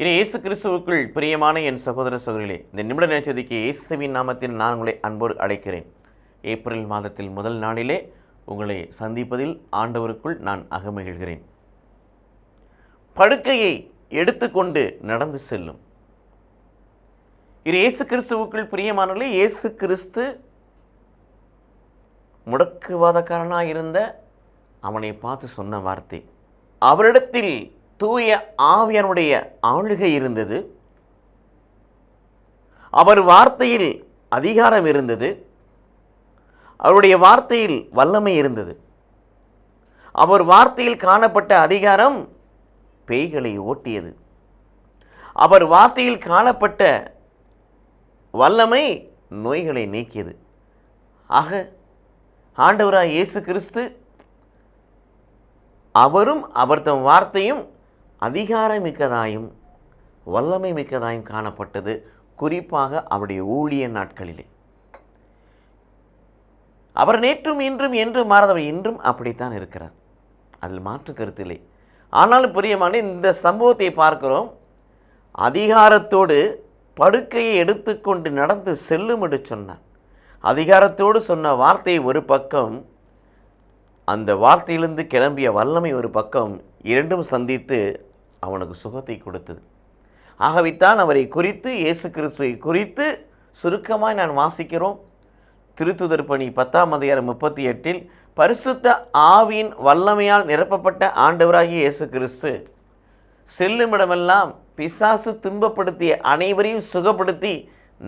இனி இயேசு கிறிஸ்துவுக்குள் பிரியமான என் சகோதர சகோதரிகளே இந்த நிமிட நேச்சதிக்கு இயேசுவின் நாமத்தில் நான் உங்களை அன்போடு அழைக்கிறேன். ஏப்ரல் மாதத்தில் முதல் நாளிலே உங்களை சந்திப்பதில் ஆண்டவருக்குள் நான் அகமகிழ்கிறேன். படுக்கையை எடுத்துக்கொண்டு நடந்து செல்லும். இது இயேசு கிறிஸ்துவுக்குள் பிரியமானவர்களே இயேசு கிறிஸ்து முடக்குவாதக்காரனாக இருந்த அவனை பார்த்து சொன்ன வார்த்தை அவரிடத்தில் தூய ஆவியனுடைய ஆளுகை இருந்தது. அவர் வார்த்தையில் அதிகாரம் இருந்தது. அவருடைய வார்த்தையில் வல்லமை இருந்தது. அவர் வார்த்தையில் காணப்பட்ட அதிகாரம் பேய்களை ஓட்டியது. அவர் வார்த்தையில் காணப்பட்ட வல்லமை நோய்களை நீக்கியது. ஆக ஆண்டவராக இயேசு கிறிஸ்து அவரும் அவர் தம் வார்த்தையும் அதிகாரமிக்கதாயும் வல்லமை மிக்கதாயும் காணப்பட்டது குறிப்பாக அவருடைய ஊழிய நாட்களிலே. அவர் நேற்றும் இன்றும் என்று மாறாதவர் இன்றும் அப்படித்தான் இருக்கிறார். அதில் மாற்று கருத்தில்லை ஆனாலும் பிரியமான இந்த சம்பவத்தை பார்க்கிறோம். அதிகாரத்தோடு படுக்கையை எடுத்துக்கொண்டு நடந்து செல்லும் என்று சொன்னார். அதிகாரத்தோடு சொன்ன வார்த்தை ஒரு பக்கம் அந்த வார்த்தையிலிருந்து கிளம்பிய வல்லமை ஒரு பக்கம் இரண்டும் சந்தித்து அவனுக்கு சுகத்தை கொடுத்தது. ஆகவேத்தான் அவரை குறித்து இயேசு கிறிஸ்துவை குறித்து சுருக்கமாய் நான் வாசிக்கிறோம். திருத்துதர் பணி பத்தாம் அதிகாரம் முப்பத்தி எட்டில் பரிசுத்த ஆவியின் வல்லமையால் நிரப்பப்பட்ட ஆண்டவராகிய இயேசு கிறிஸ்து செல்லுமிடமெல்லாம் பிசாசு துன்பப்படுத்திய அனைவரையும் சுகப்படுத்தி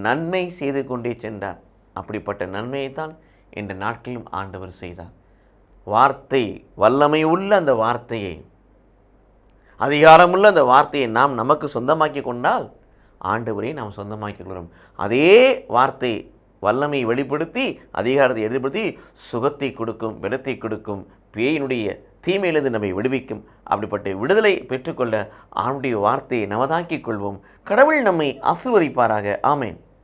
நன்மை செய்து கொண்டே சென்றார். அப்படிப்பட்ட நன்மையை தான் இந்த நாட்களிலும் ஆண்டவர் செய்தார். வார்த்தை வல்லமை உள்ள அந்த வார்த்தையை அதிகாரமுள்ள அந்த வார்த்தையை நாம் நமக்கு சொந்தமாக்கி கொண்டால் ஆண்டவரை நாம் சொந்தமாக்கி கொள்கிறோம். அதே வார்த்தை வல்லமையை வெளிப்படுத்தி அதிகாரத்தை எதிர்படுத்தி சுகத்தை கொடுக்கும் விடத்தை கொடுக்கும் பேயினுடைய தீமையிலிருந்து நம்மை விடுவிக்கும். அப்படிப்பட்ட விடுதலை பெற்றுக்கொள்ள ஆணுடைய வார்த்தையை நமதாக்கிக் கொள்வோம். கடவுள் நம்மை ஆசிர்வதிப்பாராக. ஆமேன்.